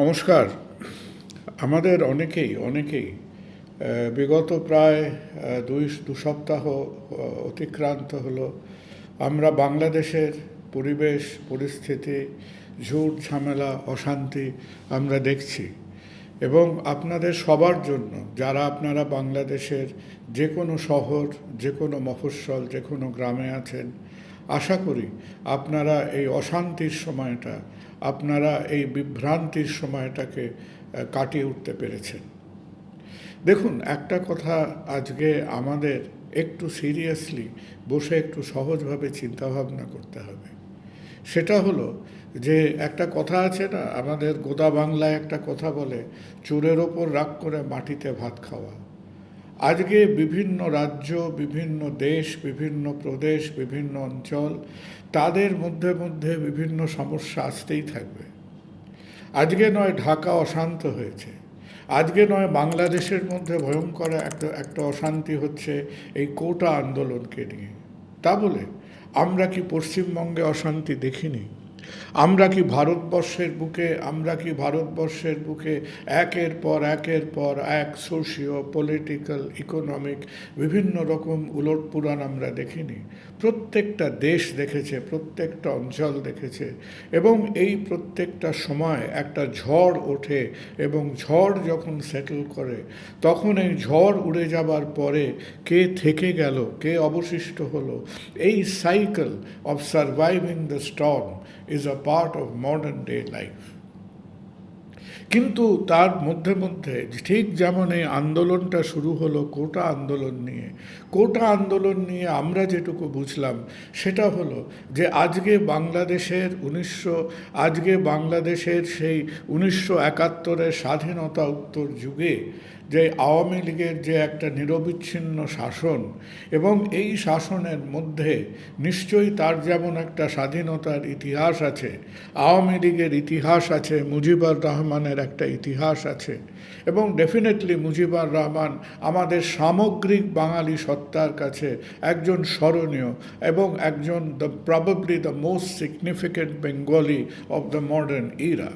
নমস্কার। আমাদের অনেকেই অনেকেই বিগত প্রায় দুই, দু সপ্তাহ অতিক্রান্ত হলো। আমরা বাংলাদেশের পরিবেশ, পরিস্থিতি, ঝুট ঝামেলা, অশান্তি আমরা দেখছি। এবং আপনাদের সবার জন্য, যারা আপনারা বাংলাদেশের যে কোনো শহর, যে কোনো মফস্বল, যে কোনো গ্রামে আছেন, আশা করি আপনারা এই অশান্তির সময়টা, আপনারা এই বিভ্রান্তির সময়টাকে কাটিয়ে উঠতে পেরেছেন। দেখুন, একটা কথা আজকে আমাদের একটু সিরিয়াসলি বসে একটু সহজভাবে চিন্তাভাবনা করতে হবে। সেটা হলো যে একটা কথা আছে না, আমাদের গোদা বাংলায় একটা কথা বলে, চোরের ওপর রাগ করে মাটিতে ভাত খাওয়া। আজকে বিভিন্ন রাজ্য, বিভিন্ন দেশ, বিভিন্ন প্রদেশ, বিভিন্ন অঞ্চল, তাদের মধ্যে মধ্যে বিভিন্ন সমস্যা আসতেই থাকবে। আজকে নয় ঢাকা অশান্ত হয়েছে। আজকে নয় বাংলাদেশের মধ্যে ভয়ঙ্কর একটা একটা অশান্তি হচ্ছে এই কোটা আন্দোলনকে নিয়ে। তা বলে আমরা কি পশ্চিমবঙ্গে অশান্তি দেখিনি? আমরা কি ভারতবর্ষের বুকে, আমরা কি ভারতবর্ষের বুকে একের পর একের পর এক সোশিও পলিটিক্যাল ইকোনমিক বিভিন্ন রকম উলটপুরাণ আমরা দেখিনি। প্রত্যেকটা দেশ দেখেছে, প্রত্যেকটা অঞ্চল দেখেছে এবং এই প্রত্যেকটা সময় একটা ঝড় ওঠে এবং ঝড় যখন সেটেল করে, তখন এই ঝড় উড়ে যাবার পরে কে থেকে গেল, কে অবশিষ্ট হলো, এই cycle of surviving the storm is a part of modern day life কিন্তু তার মধ্যে মধ্যে ঠিক যেমন এই আন্দোলনটা শুরু হলো, কোটা আন্দোলন নিয়ে, কোটা আন্দোলন নিয়ে আমরা যেটুকু বুঝলাম, সেটা হলো যে আজকে বাংলাদেশের উনিশশো, আজকে বাংলাদেশের সেই উনিশশো একাত্তরের স্বাধীনতা উত্তর যুগে যে আওয়ামী লীগের যে একটা নিরবিচ্ছিন্ন শাসন এবং এই শাসনের মধ্যে নিশ্চয়ই তার যেমন একটা স্বাধীনতার ইতিহাস আছে, আওয়ামী লীগের ইতিহাস আছে, মুজিবুর রহমানের একটা ইতিহাস আছে এবং ডেফিনেটলি মুজিবুর রহমান আমাদের সামগ্রিক বাঙালি সত্তার কাছে একজন স্মরণীয় এবং একজন the probably the most significant Bengali of the modern era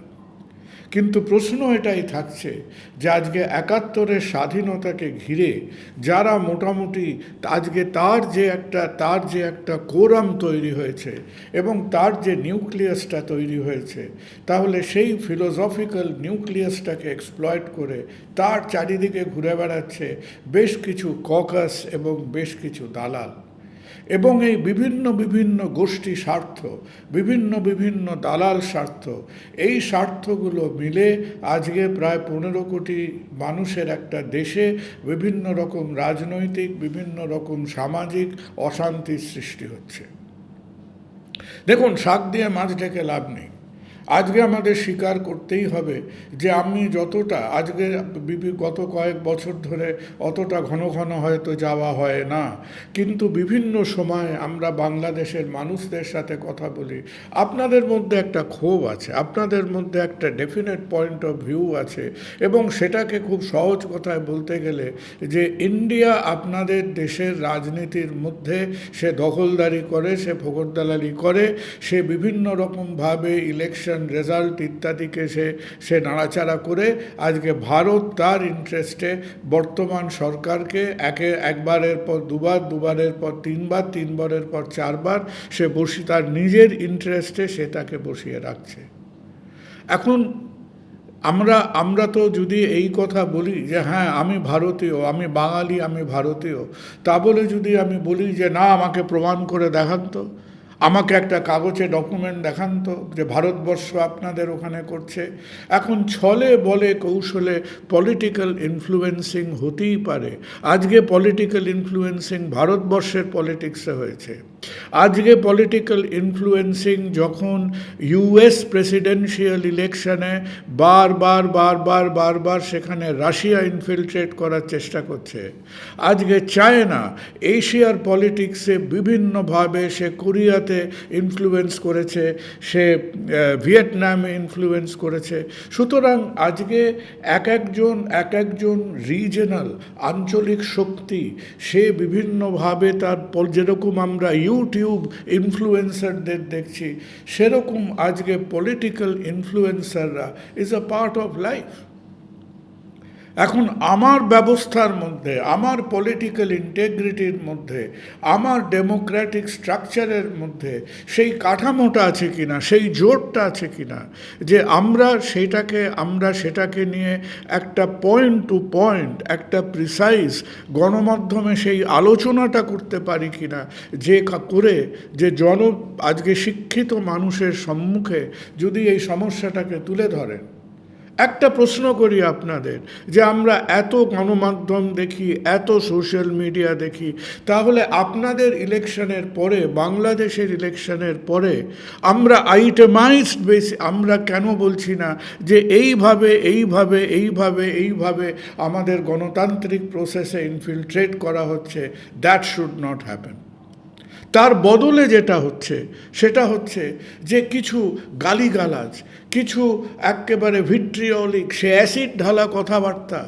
কিন্তু প্রশ্ন এটাই থাকছে যে আজকে একাত্তরের স্বাধীনতাকে ঘিরে যারা মোটামুটি আজকে তার যে একটা, তার যে একটা কোরাম তৈরি হয়েছে এবং তার যে নিউক্লিয়াসটা তৈরি হয়েছে, তাহলে সেই ফিলোসফিক্যাল নিউক্লিয়াসটাকে এক্সপ্লয়েট করে তার চারিদিকে ঘুরে বেড়াচ্ছে বেশ কিছু ককাস এবং বেশ কিছু দালাল। এবং এই বিভিন্ন বিভিন্ন গোষ্ঠী স্বার্থ, বিভিন্ন বিভিন্ন দালাল স্বার্থ, এই স্বার্থগুলো মিলে আজকে প্রায় পনেরো কোটি মানুষের একটা দেশে বিভিন্ন রকম রাজনৈতিক, বিভিন্ন রকম সামাজিক অশান্তির সৃষ্টি হচ্ছে। দেখুন, শাক দিয়ে মাছ ঢেকে লাভ নেই। আজকে আমাদের স্বীকার করতেই হবে যে আমি যতটা, আজকে গত কয়েক বছর ধরে অতটা ঘন ঘন হয়তো যাওয়া হয় না। কিন্তু বিভিন্ন সময়ে আমরা বাংলাদেশের মানুষদের সাথে কথা বলি। আপনাদের মধ্যে একটা ক্ষোভ আছে, আপনাদের মধ্যে একটা ডেফিনেট পয়েন্ট অফ ভিউ আছে এবং সেটাকে খুব সহজ কথায় বলতে গেলে যে ইন্ডিয়া আপনাদের দেশের রাজনীতির মধ্যে সে দখলদারি করে, সে ফোকরদালালি করে, সে বিভিন্ন রকমভাবে ইলেকশন রেজাল্ট ইত্যাদিকে সে সে নাড়াচাড়া করে আজকে ভারত তার ইন্টারেস্টে বর্তমান সরকারকে একে একবারের পর দুবার, দুবারের পর তিনবার, তিনবারের পর চারবার সে বসি, তার নিজের ইন্টারেস্টে সে তাকে বসিয়ে রাখছে। এখন আমরা আমরা তো যদি এই কথা বলি যে হ্যাঁ আমি ভারতীয়, আমি বাঙালি, আমি ভারতীয়, তা বলে যদি আমি বলি যে না, আমাকে প্রমাণ করে দেখান তো। আমাকে একটা কাগজে ডকুমেন্ট দেখান তো যে ভারতবর্ষ আপনাদের ওখানে করছে। এখন ছলে বলে কৌশলে পলিটিক্যাল ইনফ্লুয়েন্সিং হতেই পারে। আজকে পলিটিক্যাল ইনফ্লুয়েন্সিং ভারতবর্ষের পলিটিক্সে হয়েছে। আজকে পলিটিক্যাল ইনফ্লুয়েন্সিং যখন ইউএস প্রেসিডেন্সিয়াল ইলেকশনে বারবার বারবার বারবার সেখানে রাশিয়া ইনফিলট্রেট করার চেষ্টা করছে, আজকে চায়না এশিয়ার পলিটিক্সে বিভিন্নভাবে সে কোরিয়াতে ইনফ্লুয়েন্স করেছে, সে ভিয়েতনামে ইনফ্লুয়েন্স করেছে, সুতরাং আজকে এক একজন এক একজন রিজনাল আঞ্চলিক শক্তি সে বিভিন্নভাবে তার যেরকম আমরা ইউ ইউটিউব ইনফ্লুয়েন্সারদের দেখছি সেরকম আজকে political ইনফ্লুয়েন্সাররা is a part of life এখন আমার ব্যবস্থার মধ্যে, আমার পলিটিক্যাল ইন্টেগ্রিটির মধ্যে, আমার ডেমোক্র্যাটিক স্ট্রাকচারের মধ্যে সেই কাঠামোটা আছে কিনা, সেই জোরটা আছে কিনা, যে আমরা সেইটাকে আমরা সেটাকে নিয়ে একটা পয়েন্ট টু পয়েন্ট একটা প্রিসাইজ গণমাধ্যমে সেই আলোচনাটা করতে পারি কিনা, যে করে যে জন, আজকে শিক্ষিত মানুষের সম্মুখে যদি এই সমস্যাটাকে তুলে ধরেন। একটা প্রশ্ন করি আপনাদের, যে আমরা এত গণমাধ্যম দেখি, এত সোশ্যাল মিডিয়া দেখি, তাহলে আপনাদের ইলেকশনের পরে, বাংলাদেশের ইলেকশনের পরে আমরা আইটেমাইজড বেসি আমরা কেন বলছি না যে এইভাবে এইভাবে এইভাবে এইভাবে আমাদের গণতান্ত্রিক প্রসেসে ইনফিলট্রেট করা হচ্ছে? দ্যাট শুড নট হ্যাপেন তার বদলে যেটা হচ্ছে, সেটা হচ্ছে যে কিছু গালিগালাজ, কিছু একেবারে ভিট্রিওলিক, সে অ্যাসিড ঢালা কথাবার্তা,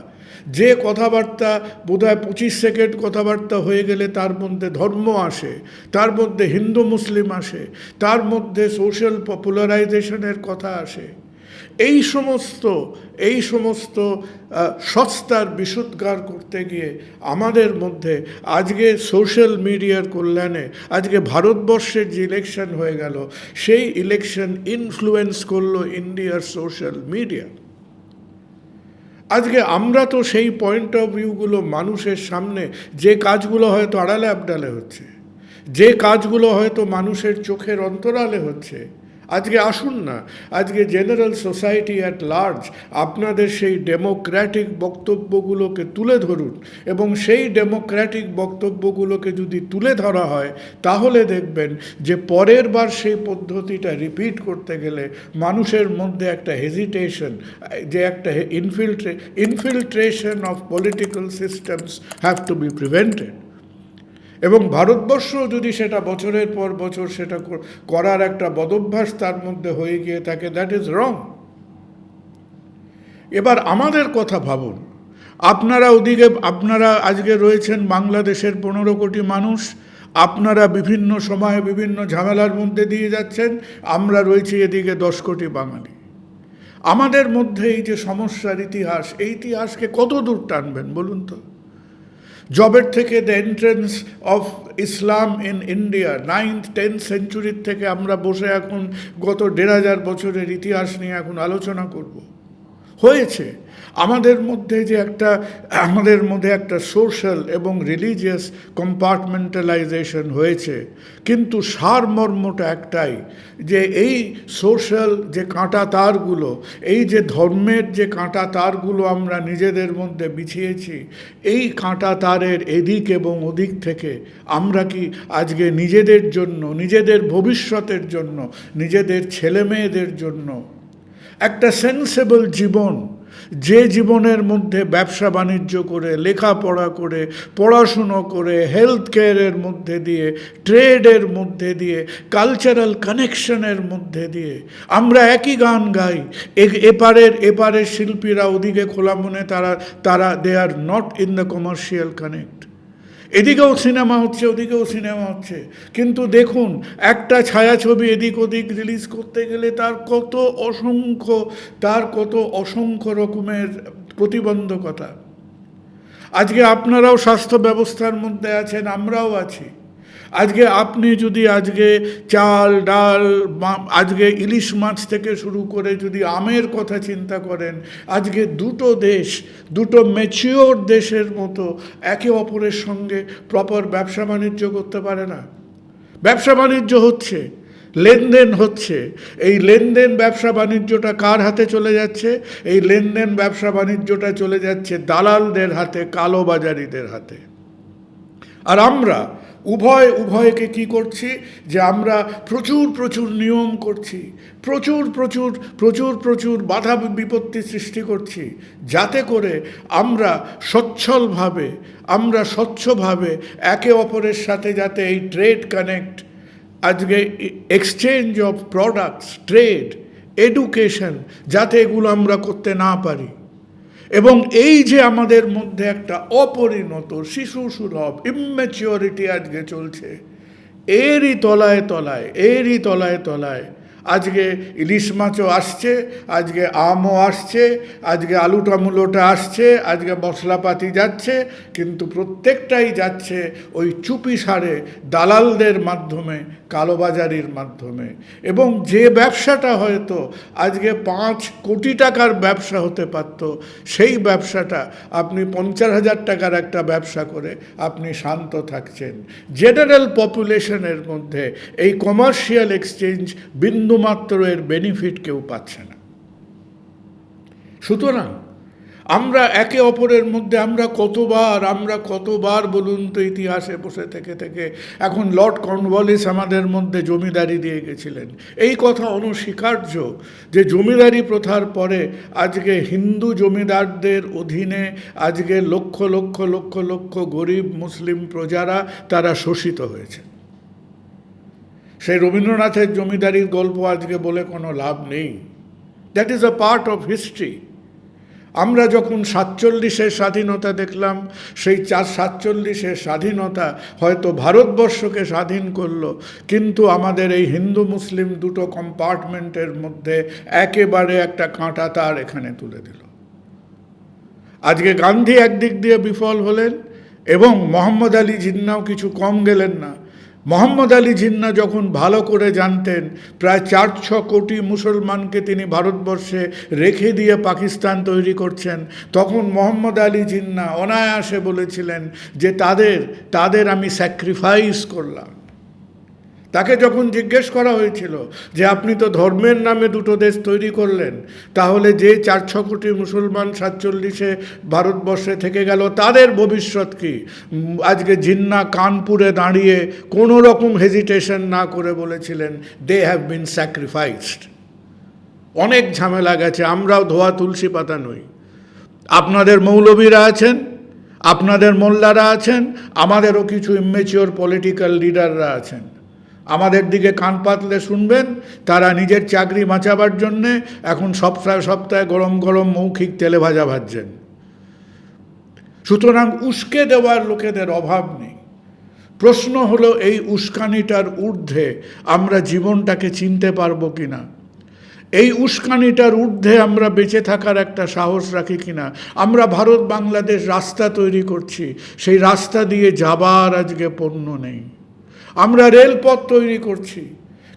যে কথাবার্তা বোধহয় পঁচিশ সেকেন্ড কথাবার্তা হয়ে গেলে তার মধ্যে ধর্ম আসে, তার মধ্যে হিন্দু মুসলিম আসে, তার মধ্যে সোশ্যাল পপুলারাইজেশনের কথা আসে, এই সমস্ত এই সমস্ত সস্তার বিশুদ্ধার করতে গিয়ে আমাদের মধ্যে আজকে সোশ্যাল মিডিয়ার কল্যাণে, আজকে ভারতবর্ষের যে ইলেকশন হয়ে গেল, সেই ইলেকশন ইনফ্লুয়েন্স করল ইন্ডিয়ার সোশ্যাল মিডিয়া আজকে আমরা তো সেই পয়েন্ট অফ ভিউগুলো মানুষের সামনে, যে কাজগুলো হয়তো আড়ালে আবডালে হচ্ছে, যে কাজগুলো হয়তো মানুষের চোখের অন্তরালে হচ্ছে আজকে আসুন না, আজকে জেনারেল সোসাইটি অ্যাট লার্জ আপনাদের সেই ডেমোক্র্যাটিক বক্তব্যগুলোকে তুলে ধরুন এবং সেই ডেমোক্র্যাটিক বক্তব্যগুলোকে যদি তুলে ধরা হয়, তাহলে দেখবেন যে পরের বার সেই পদ্ধতিটা রিপিট করতে গেলে মানুষের মধ্যে একটা হেজিটেশন যে একটা infiltra infiltration of political systems have to be prevented এবং ভারতবর্ষ যদি সেটা বছরের পর বছর সেটা করার একটা বদভ্যাস তার মধ্যে হয়ে গিয়ে থাকে দ্যাট ইজ রং এবার আমাদের কথা ভাবুন। আপনারা ওদিকে, আপনারা আজকে রয়েছেন বাংলাদেশের পনেরো কোটি মানুষ, আপনারা বিভিন্ন সময়ে বিভিন্ন ঝামেলার মধ্যে দিয়ে যাচ্ছেন, আমরা রয়েছি এদিকে দশ কোটি বাঙালি। আমাদের মধ্যে এই যে সমস্যার ইতিহাস, এই ইতিহাসকে কত দূর টানবেন বলুন তো? জবের থেকে the entrance of Islam in India ninth tenth সেঞ্চুরির থেকে আমরা বসে এখন গত দেড় হাজার বছরের ইতিহাস নিয়ে এখন আলোচনা করব। হয়েছে। আমাদের মধ্যে যে একটা, আমাদের মধ্যে একটা সোশ্যাল এবং রিলিজিয়াস কম্পার্টমেন্টালাইজেশন হয়েছে। কিন্তু সারমর্মটা একটাই যে এই সোশ্যাল যে কাঁটা তারগুলো, এই যে ধর্মের যে কাঁটা তারগুলো আমরা নিজেদের মধ্যে বিছিয়েছি, এই কাঁটা তারের এদিক এবং ওদিক থেকে আমরা কি আজকে নিজেদের জন্য, নিজেদের ভবিষ্যতের জন্য, নিজেদের ছেলেমেয়েদের জন্য একটা সেন্সেবল জীবন, যে জীবনের মধ্যে ব্যবসা বাণিজ্য করে, লেখাপড়া করে, পড়াশুনো করে হেলথ কেয়ারের মধ্যে দিয়ে ট্রেডের মধ্যে দিয়ে কালচারাল কানেকশনের মধ্যে দিয়ে, আমরা একই গান গাই। এপারের এপারের শিল্পীরা ওদিকে খোলা মনে তারা তারা they are not in the commercial connect এদিকেও সিনেমা হচ্ছে, ওদিকেও সিনেমা হচ্ছে। কিন্তু দেখুন, একটা ছায়াছবি এদিক ওদিক রিলিজ করতে গেলে তার কত অসংখ্য, তার কত অসংখ্য রকমের প্রতিবন্ধকতা। আজকে আপনারাও স্বাস্থ্য ব্যবস্থার মধ্যে আছেন, আমরাও আছি। আজকে আপনি যদি আজকে চাল, ডাল আজকে ইলিশ মাছ থেকে শুরু করে যদি আমের কথা চিন্তা করেন, আজকে দুটো দেশ, দুটো ম্যাচিওর দেশের মতো একে অপরের সঙ্গে প্রপার ব্যবসা বাণিজ্য করতে পারে না। ব্যবসা বাণিজ্য হচ্ছে, লেনদেন হচ্ছে। এই লেনদেন ব্যবসা বাণিজ্যটা কার হাতে চলে যাচ্ছে? এই লেনদেন ব্যবসা বাণিজ্যটা চলে যাচ্ছে দালালদের হাতে কালোবাজারিদের হাতে। আর আমরা উভয়, উভয়কে কি করছি? যে আমরা প্রচুর প্রচুর নিয়ম করছি, প্রচুর প্রচুর প্রচুর প্রচুর বাধা বিপত্তি সৃষ্টি করছি, যাতে করে আমরা সচ্ছলভাবে, আমরা স্বচ্ছভাবে একে অপরের সাথে যাতে এই ট্রেড কানেক্ট, আজকে exchange of products, trade, education, যাতে এগুলো আমরা করতে না পারি। এবং এই যে আমাদের মধ্যে একটা অপরিণত শিশু সুলভ ইম্যাচিওরিটি আজকে চলছে। এরই তলায় তলায়, এরই তলায় তলায় আজকে ইলিশ মাছও আসছে, আজকে আমও আসছে, আজকে আলু টামুলোটা আসছে, আজকে মশলাপাতি যাচ্ছে, কিন্তু প্রত্যেকটাই যাচ্ছে ওই চুপি সারে দালালদের মাধ্যমে, কালোবাজারির মাধ্যমে। এবং যে ব্যবসাটা হয়তো আজকে পাঁচ কোটি টাকার ব্যবসা হতে পারত, সেই ব্যবসাটা আপনি পঞ্চাশ হাজার টাকার একটা ব্যবসা করে আপনি শান্ত থাকছেন। জেনারেল পপুলেশনের মধ্যে এই কমার্শিয়াল এক্সচেঞ্জ বিন্দুমাত্র এর বেনিফিট কেউ পাচ্ছে না। সুতরাং আমরা একে অপরের মধ্যে আমরা কতবার আমরা কতবার বলুন তো ইতিহাসে বসে থেকে থেকে এখন লর্ড কর্নওয়ালিস আমাদের মধ্যে জমিদারি দিয়ে গেছিলেন। এই কথা অনস্বীকার্য যে জমিদারি প্রথার পরে আজকে হিন্দু জমিদারদের অধীনে আজকে লক্ষ লক্ষ লক্ষ লক্ষ গরিব মুসলিম প্রজারা তারা শোষিত হয়েছে। সেই রবীন্দ্রনাথের জমিদারির গল্প আজকে বলে কোনো লাভ নেই। That is a part of history আমরা যখন সাতচল্লিশের স্বাধীনতা দেখলাম, সেই চার সাতচল্লিশের স্বাধীনতা হয়তো ভারতবর্ষকে স্বাধীন করল, কিন্তু আমাদের এই হিন্দু মুসলিম দুটো কম্পার্টমেন্টের মধ্যে একেবারে একটা কাঁটা তার এখানে তুলে দিল। আজকে গান্ধী একদিক দিয়ে বিফল হলেন এবং মোহাম্মদ আলী জিন্নাও কিছু কম গেলেন না। মোহাম্মদ আলী জিন্না যখন ভালো করে জানতেন, প্রায় চার ছ কোটি মুসলমানকে তিনি ভারতবর্ষে রেখে দিয়ে পাকিস্তান তৈরি করছেন, তখন মোহাম্মদ আলী জিন্না অনায়াসে বলেছিলেন যে তাদের তাদের আমি স্যাক্রিফাইস করলাম। তাকে যখন জিজ্ঞেস করা হয়েছিল যে আপনি তো ধর্মের নামে দুটো দেশ তৈরি করলেন, তাহলে যে চার ছ কোটি মুসলমান সাতচল্লিশে ভারতবর্ষে থেকে গেল, তাদের ভবিষ্যৎ কি? আজকে জিন্না কানপুরে দাঁড়িয়ে কোনো রকম হেজিটেশন না করে বলেছিলেন দে হ্যাভ বিন স্যাক্রিফাইসড অনেক ঝামেলা গেছে, আমরাও ধোয়া তুলসী পাতা নই। আপনাদের মৌলবীরা আছেন, আপনাদের মোল্লারা আছেন, আমাদেরও কিছু ইমেচিওর পলিটিক্যাল লিডাররা আছেন। আমাদের দিকে কান পাতলে শুনবেন, তারা নিজের চাকরি বাঁচাবার জন্যে এখন সপ্তাহে সপ্তাহে গরম গরম মৌখিক তেলে ভাজা ভাজছেন। সুতরাং উস্কে দেওয়ার লোকেদের অভাব নেই। প্রশ্ন হলো, এই উস্কানিটার ঊর্ধ্বে আমরা জীবনটাকে চিনতে পারব কিনা? এই উস্কানিটার ঊর্ধ্বে আমরা বেঁচে থাকার একটা সাহস রাখি কিনা? আমরা ভারত বাংলাদেশ রাস্তা তৈরি করছি, সেই রাস্তা দিয়ে যাবার আজকে পণ্য নেই। আমরা রেলপথ তৈরি করছি,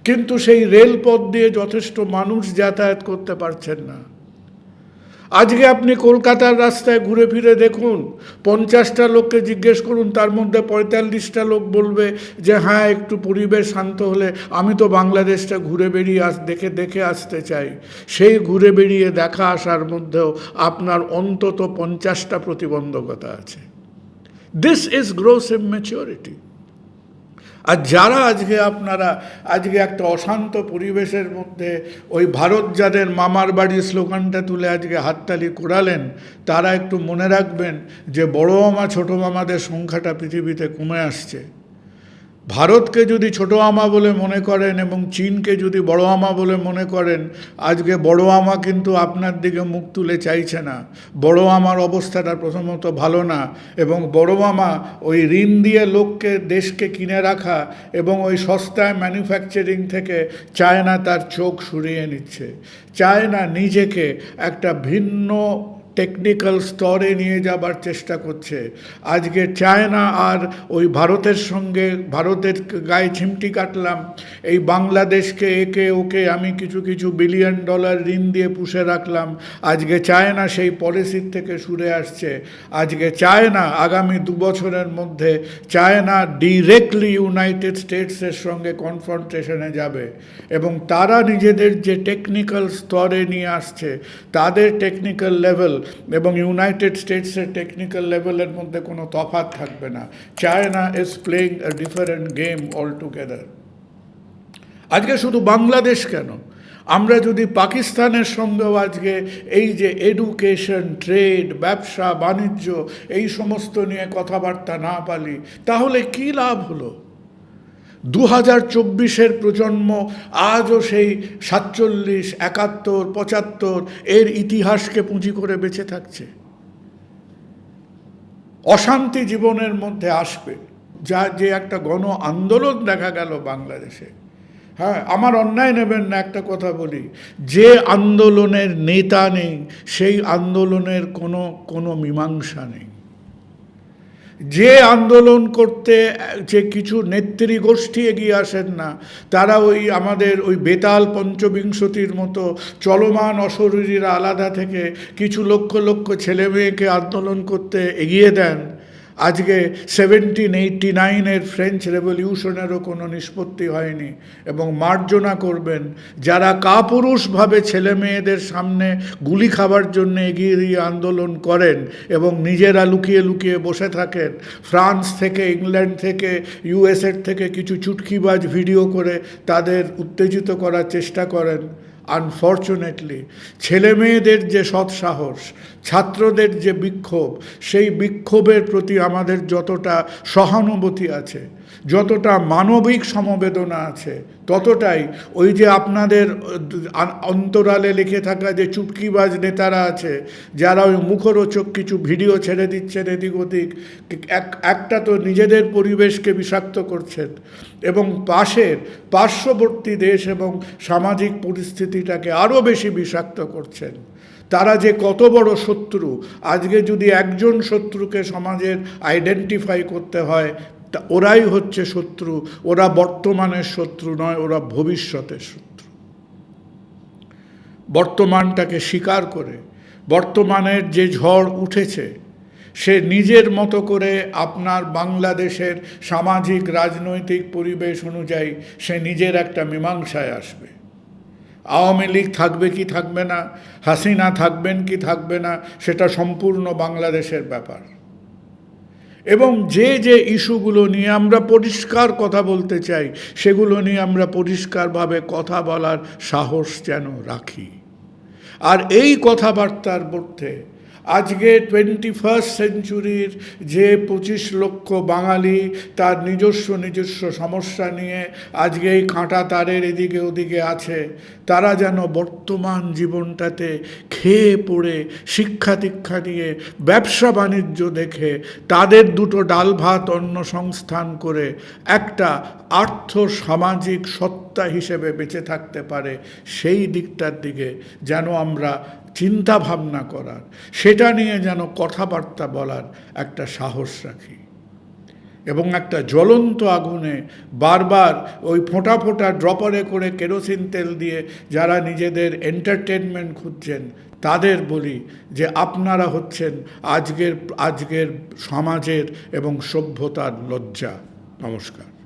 কিন্তু সেই রেলপথ দিয়ে যথেষ্ট মানুষ যাতায়াত করতে পারছেন না। আজকে আপনি কলকাতার রাস্তায় ঘুরে ফিরে দেখুন, পঞ্চাশটা লোককে জিজ্ঞেস করুন, তার মধ্যে পঁয়তাল্লিশটা লোক বলবে যে হ্যাঁ একটু পরিবেশ শান্ত হলে আমি তো বাংলাদেশটা ঘুরে বেরিয়ে আস, দেখে দেখে আসতে চাই। সেই ঘুরে বেরিয়ে দেখা আসার মধ্যেও আপনার অন্তত পঞ্চাশটা প্রতিবন্ধকতা আছে। দিস ইজ গ্রোস ইম্যাচিওরিটি আর যারা আজকে আপনারা, আজকে একটা অশান্ত পরিবেশের মধ্যে ওই ভারত যাদের মামার বাড়ির স্লোগানটা তুলে আজকে হাততালি কুড়ালেন তারা একটু মনে রাখবেন যে বড় মামা, ছোটো মামাদের সংখ্যাটা পৃথিবীতে কমে আসছে। ভারতকে যদি ছোট আমা বলে মনে করেন এবং চীনকে যদি বড় আমা বলে মনে করেন, আজকে বড় আমা কিন্তু আপনার দিকে মুখ তুলে চাইছে না। বড় আমার অবস্থাটা প্রথমত ভালো না এবং বড় মামা ওই ঋণ দিয়ে লোককে, দেশকে কিনে রাখা এবং ওই সস্তায় ম্যানুফ্যাকচারিং থেকে চায়না তার চোখ সরিয়ে নিচ্ছে। চায়না নিজেকে একটা ভিন্ন টেকনিক্যাল স্তরে নিয়ে যাবার চেষ্টা করছে। আজকে চায় না আর ওই ভারতের সঙ্গে, ভারতের গায়ে ছিমটি কাটলাম। এই বাংলাদেশকে একে ওকে আমি কিছু কিছু বিলিয়ন ডলার ঋণ দিয়ে পুষে রাখলাম। আজকে চায় না সেই পলিসির থেকে সরে আসছে। আজকে চায় না আগামী দু বছরের মধ্যে চায় না ডিরেক্টলি ইউনাইটেড স্টেটসের সঙ্গে কনফ্রন্টেশনে যাবে। এবং তারা নিজেদের যে টেকনিক্যাল স্তরে নিয়ে আসছে, তাদের টেকনিক্যাল লেভেল এবং ইউনাইটেড স্টেটসের টেকনিক্যাল লেভেলের মধ্যে কোনো তফাৎ থাকবে না। China is playing a different game all together আজকে শুধু বাংলাদেশ কেন? আমরা যদি পাকিস্তানের সঙ্গেও আজকে এই যে এডুকেশন ট্রেড ব্যবসা, বাণিজ্য, এই সমস্ত নিয়ে কথাবার্তা না পালি, তাহলে কি লাভ হলো? দু হাজার চব্বিশের প্রজন্ম আজও সেই সাতচল্লিশ, একাত্তর, পঁচাত্তর এর ইতিহাসকে পুঁজি করে বেঁচে থাকছে। অশান্তি জীবনের মধ্যে আসবে। যা যে একটা গণ আন্দোলন দেখা গেল বাংলাদেশে। হ্যাঁ আমার অন্যায় নেবেন না একটা কথা বলি। যে আন্দোলনের নেতা নেই, সেই আন্দোলনের কোনো কোনো মীমাংসা নেই। যে আন্দোলন করতে, যে কিছু নেত্রী গোষ্ঠী এগিয়ে আসেন না, তারা ওই আমাদের ওই বেতাল পঞ্চবিংশতির মতো চলমান অশরীরীরা আলাদা থেকে কিছু লক্ষ লক্ষ ছেলে মেয়েকে আন্দোলন করতে এগিয়ে দেন। আজকে সেভেন্টিন এইটটি নাইনের ফ্রেঞ্চ রেভলিউশনেরও কোনো নিষ্পত্তি হয়নি এবং মার্জনা করবেন। যারা কাপুরুষভাবে ছেলে মেয়েদের সামনে গুলি খাবার জন্য এগিয়ে দিয়ে আন্দোলন করেন এবং নিজেরা লুকিয়ে লুকিয়ে বসে থাকেন, ফ্রান্স থেকে, ইংল্যান্ড থেকে ইউএসএর থেকে কিছু চুটকিবাজ ভিডিও করে তাদের উত্তেজিত করার চেষ্টা করেন। আনফর্চুনেটলি ছেলে মেয়েদের যে সৎসাহস, ছাত্রদের যে বিক্ষোভ, সেই বিক্ষোভের প্রতি আমাদের যতটা সহানুভূতি আছে যতটা মানবিক সমবেদনা আছে, ততটাই ওই যে আপনাদের অন্তরালে লিখে থাকা যে চুটকিবাজ নেতারা আছে, যারা ওই মুখরোচক কিছু ভিডিও ছেড়ে দিচ্ছেন এদিক ওদিক, এক, একটা তো নিজেদের পরিবেশকে বিষাক্ত করছেন এবং পাশের, পার্শ্ববর্তী দেশ এবং সামাজিক পরিস্থিতিটাকে আরও বেশি বিষাক্ত করছেন। তারা যে কত বড় শত্রু, আজকে যদি একজন শত্রুকে সমাজের আইডেন্টিফাই করতে হয় তা ওরাই হচ্ছে শত্রু, ওরা বর্তমানের শত্রু নয়, ওরা ভবিষ্যতের শত্রু। বর্তমানটাকে স্বীকার করে, বর্তমানের যে ঝড় উঠেছে, সে নিজের মতো করে আপনার বাংলাদেশের সামাজিক, রাজনৈতিক পরিবেশ অনুযায়ী সে নিজের একটা মীমাংসায় আসবে। আওয়ামী লীগ থাকবে কি থাকবে না, হাসিনা থাকবেন কি থাকবে না, সেটা সম্পূর্ণ বাংলাদেশের ব্যাপার। এবং যে যে ইস্যুগুলো নিয়ে আমরা পরিষ্কার কথা বলতে চাই, সেগুলো নিয়ে আমরা পরিষ্কারভাবে কথা বলার সাহস যেন রাখি। আর এই কথাবার্তার মধ্যে আজকে টোয়েন্টি ফার্স্ট সেঞ্চুরির যে পঁচিশ লক্ষ বাঙালি তার নিজস্ব নিজস্ব সমস্যা নিয়ে আজকে এই কাঁটা তারের এদিকে ওদিকে আছে, তারা যেন বর্তমান জীবনটাতে খেয়ে পড়ে, শিক্ষা দীক্ষা নিয়ে, ব্যবসা বাণিজ্য দেখে, তাদের দুটো ডাল ভাত অন্ন সংস্থান করে একটা আর্থ সামাজিক সত্তা হিসেবে বেঁচে থাকতে পারে, সেই দিকটার দিকে যেন আমরা চিন্তা ভাবনা করার, সেটা নিয়ে যেন কথাবার্তা বলার একটা সাহস রাখি। এবং একটা জ্বলন্ত আগুনে বারবার ওই ফোঁটা ফোঁটা ড্রপারে করে কেরোসিন তেল দিয়ে যারা নিজেদের এন্টারটেনমেন্ট খুঁজছেন, তাদের বলি যে আপনারা হচ্ছেন আজকের আজকের সমাজের এবং সভ্যতার লজ্জা। নমস্কার।